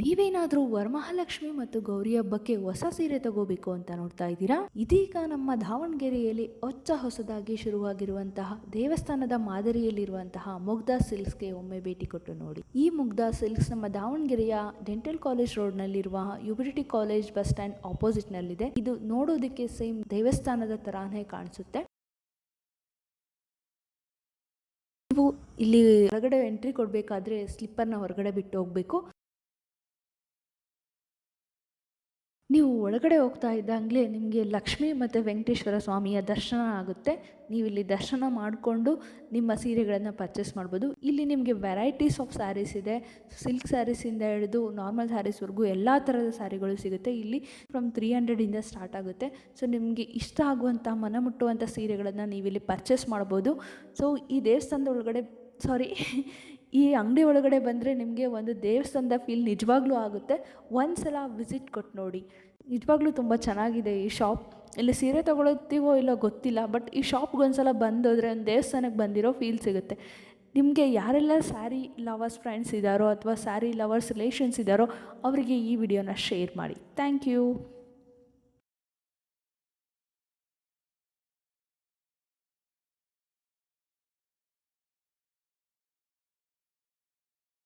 ನೀವೇನಾದರೂ ವರಮಹಾಲಕ್ಷ್ಮಿ ಮತ್ತು ಗೌರಿ ಹಬ್ಬಕ್ಕೆ ಹೊಸ ಸೀರೆ ತಗೋಬೇಕು ಅಂತ ನೋಡ್ತಾ ಇದ್ದೀರಾ? ಇದೀಗ ನಮ್ಮ ದಾವಣಗೆರೆಯಲ್ಲಿ ಹೊಚ್ಚ ಹೊಸದಾಗಿ ಶುರುವಾಗಿರುವಂತಹ ದೇವಸ್ಥಾನದ ಮಾದರಿಯಲ್ಲಿರುವಂತಹ ಮುಗ್ಧಾ ಸಿಲ್ಕ್ಸ್ಗೆ ಒಮ್ಮೆ ಭೇಟಿ ಕೊಟ್ಟು ನೋಡಿ. ಈ ಮುಗ್ಧಾ ಸಿಲ್ಕ್ಸ್ ನಮ್ಮ ದಾವಣಗೆರೆಯ ಡೆಂಟಲ್ ಕಾಲೇಜ್ ರೋಡ್ ನಲ್ಲಿರುವ ಯುಬಿಡಿಟಿ ಕಾಲೇಜ್ ಬಸ್ ಸ್ಟ್ಯಾಂಡ್ ಆಪೋಸಿಟ್ನಲ್ಲಿದೆ. ಇದು ನೋಡೋದಕ್ಕೆ ಸೇಮ್ ದೇವಸ್ಥಾನದ ತರಾನೇ ಕಾಣಿಸುತ್ತೆ. ನೀವು ಇಲ್ಲಿ ಹೊರಗಡೆ ಎಂಟ್ರಿ ಕೊಡಬೇಕಾದ್ರೆ ಸ್ಲಿಪ್ಪರ್ನ ಹೊರಗಡೆ ಬಿಟ್ಟು ಹೋಗಬೇಕು. ನೀವು ಒಳಗಡೆ ಹೋಗ್ತಾ ಇದ್ದಂಗೆ ನಿಮಗೆ ಲಕ್ಷ್ಮೀ ಮತ್ತು ವೆಂಕಟೇಶ್ವರ ಸ್ವಾಮಿಯ ದರ್ಶನ ಆಗುತ್ತೆ. ನೀವು ಇಲ್ಲಿ ದರ್ಶನ ಮಾಡಿಕೊಂಡು ನಿಮ್ಮ ಸೀರೆಗಳನ್ನು ಪರ್ಚೇಸ್ ಮಾಡ್ಬೋದು. ಇಲ್ಲಿ ನಿಮಗೆ ವೆರೈಟೀಸ್ ಆಫ್ ಸ್ಯಾರೀಸ್ ಇದೆ. ಸಿಲ್ಕ್ ಸ್ಯಾರೀಸಿಂದ ಹಿಡಿದು ನಾರ್ಮಲ್ ಸ್ಯಾರೀಸ್ವರೆಗೂ ಎಲ್ಲ ಥರದ ಸ್ಯಾರಿಗಳು ಸಿಗುತ್ತೆ. ಇಲ್ಲಿ ಫ್ರಮ್ ತ್ರೀ ಹಂಡ್ರೆಡಿಂದ ಸ್ಟಾರ್ಟ್ ಆಗುತ್ತೆ. ಸೊ ನಿಮಗೆ ಇಷ್ಟ ಆಗುವಂಥ ಮನ ಮುಟ್ಟುವಂಥ ಸೀರೆಗಳನ್ನು ನೀವಿಲ್ಲಿ ಪರ್ಚೇಸ್ ಮಾಡ್ಬೋದು. ಸೊ ಈ ದೇವಸ್ಥಾನದ ಒಳಗಡೆ ಸಾರಿ ಈ ಅಂಗಡಿ ಒಳಗಡೆ ಬಂದರೆ ನಿಮಗೆ ಒಂದು ದೇವಸ್ಥಾನದ ಫೀಲ್ ನಿಜವಾಗ್ಲೂ ಆಗುತ್ತೆ. ಒಂದು ಸಲ ವಿಸಿಟ್ ಕೊಟ್ಟು ನೋಡಿ. ನಿಜವಾಗ್ಲೂ ತುಂಬ ಚೆನ್ನಾಗಿದೆ ಈ ಶಾಪ್ ಇಲ್ಲಿ ಸೀರೆ ತೊಗೊಳತ್ತೀವೋ ಇಲ್ಲೋ ಗೊತ್ತಿಲ್ಲ ಬಟ್ ಈ ಶಾಪ್ಗೆ ಒಂದು ಸಲ ಬಂದೋದ್ರೆ ಒಂದು ದೇವಸ್ಥಾನಕ್ಕೆ ಬಂದಿರೋ ಫೀಲ್ ಸಿಗುತ್ತೆ. ನಿಮಗೆ ಯಾರೆಲ್ಲ ಸ್ಯಾರಿ ಲವರ್ಸ್ ಫ್ರೆಂಡ್ಸ್ ಇದ್ದಾರೋ ಅಥವಾ ಸ್ಯಾರಿ ಲವರ್ಸ್ ರಿಲೇಷನ್ಸ್ ಇದ್ದಾರೋ ಅವರಿಗೆ ಈ ವಿಡಿಯೋನ ಶೇರ್ ಮಾಡಿ. Thank you